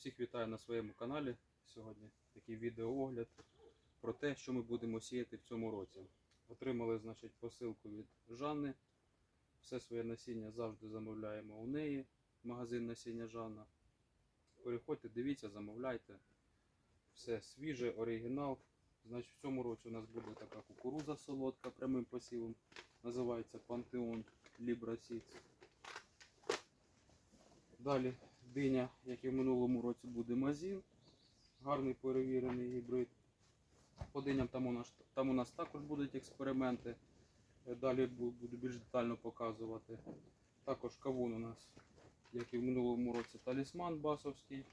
Всіх вітаю на своєму каналі. Сьогодні такий відеоогляд про те, що ми будемо сіяти в цьому році. Отримали значить, посилку від Жанни. Все своє насіння завжди замовляємо у неї. Магазин насіння Жанна. Переходьте, дивіться, замовляйте. Все свіже, оригінал. Значить, в цьому році у нас буде така кукуруза солодка прямим посівом. Називається Пантеон Libra Seeds. Далі диня, як і в минулому році, буде Мазін. Гарний перевірений гібрид. По диням там у нас, там у нас також будуть експерименти. Е, Далі буду більш детально показувати. Також кавун у нас, як і в минулому році, талісман басовський,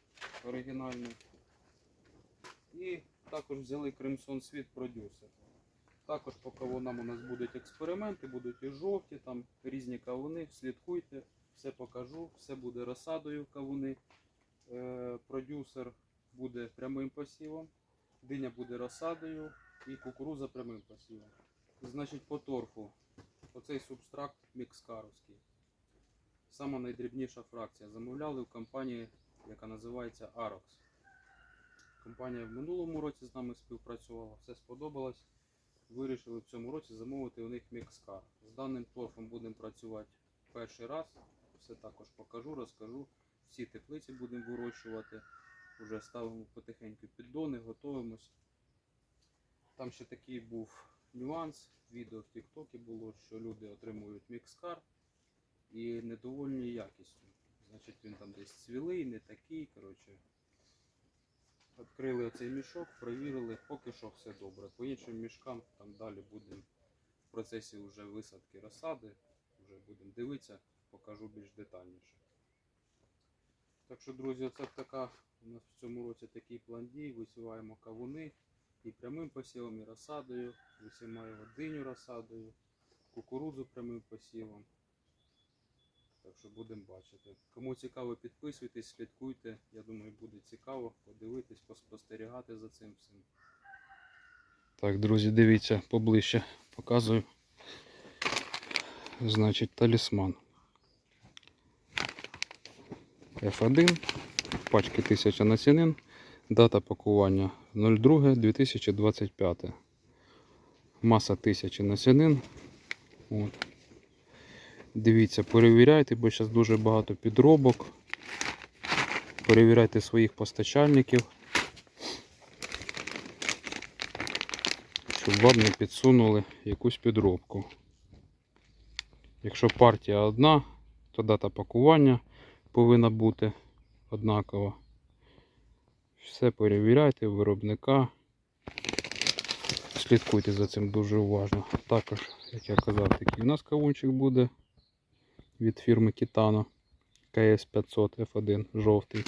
оригінальний. І також взяли Crimson Sweet Producer. Також по кавунам у нас будуть експерименти, будуть і жовті, там різні кавуни. Слідкуйте, все покажу, все буде розсадою кавуни. Е, продюсер буде прямим посівом, диня буде розсадою і кукуруза прямим посівом. Значить, по торфу. Оцей субстракт мікскаровський. Сама найдрібніша фракція. Замовляли в компанії, яка називається Arox. Компанія в минулому році з нами співпрацювала, все сподобалось. Вирішили в цьому році замовити у них мікскар. З даним торфом будемо працювати перший раз. Все також покажу, розкажу. Всі теплиці будемо вирощувати. Вже ставимо потихеньку піддони, готуємось. Там ще такий був нюанс. Відео в Тіктокі було, що люди отримують мікскар і недовольні якістю. Значить він там десь цвілий, не такий. Коротше. Відкрили оцей мішок, перевірили, поки що все добре. По іншим мішкам там далі будемо в процесі вже висадки розсади, вже будемо дивитися, покажу більш детальніше. Так що, друзі, це така у нас в цьому році такий план дій. Висіваємо кавуни і прямим посівом, і розсадою, висіваємо диню розсадою, кукурудзу прямим посівом. Так що будемо бачити. Кому цікаво, підписуйтесь, слідкуйте. Я думаю, буде цікаво подивитись, поспостерігати за цим всім. Так, друзі, дивіться поближче. Показую. Значить, талісман. F1, пачки 1000 насінин, дата пакування 02.2025. Маса 1000 насінин. От. Дивіться, перевіряйте, бо зараз дуже багато підробок. Перевіряйте своїх постачальників, щоб вам не підсунули якусь підробку. Якщо партія одна, то дата пакування повинна бути однакова. Все перевіряйте, виробника. Слідкуйте за цим дуже уважно. Також, як я казав, такий у нас кавунчик буде від фірми Kitano КС500 F1 жовтий.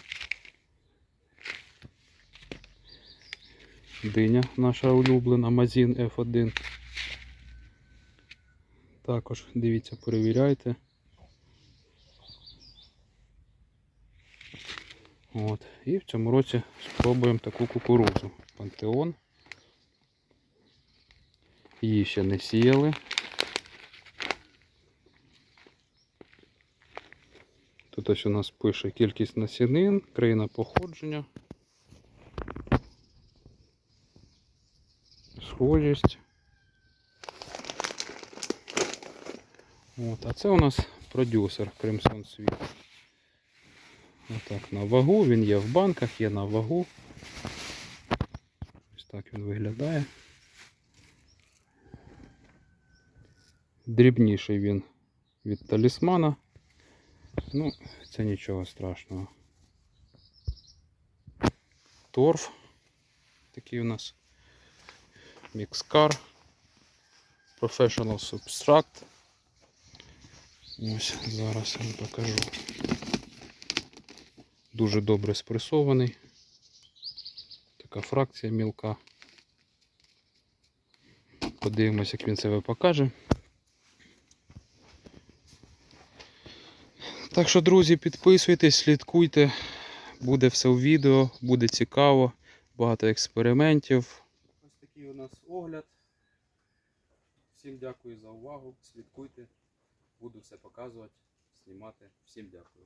Диня наша улюблена Мазін F1. Також дивіться, перевіряйте. От. І в цьому році спробуємо таку кукурузу. Пантеон. Її ще не сіяли. Тут ось у нас пише кількість насінин, країна походження, схожість. От, а це у нас продюсер Crimson Sweet. Отак на вагу, він є в банках, є на вагу. Ось так він виглядає. Дрібніший він від талісмана. Ну, це нічого страшного. Торф. Такий у нас мікскар. Professional Substract. Ось зараз вам покажу. Дуже добре спресований. Така фракція мілка. Подивимось, як він себе покаже. Так що, друзі, підписуйтесь, слідкуйте. Буде все у відео, буде цікаво, багато експериментів. Ось такий у нас огляд. Всім дякую за увагу. Слідкуйте. Буду все показувати, знімати. Всім дякую.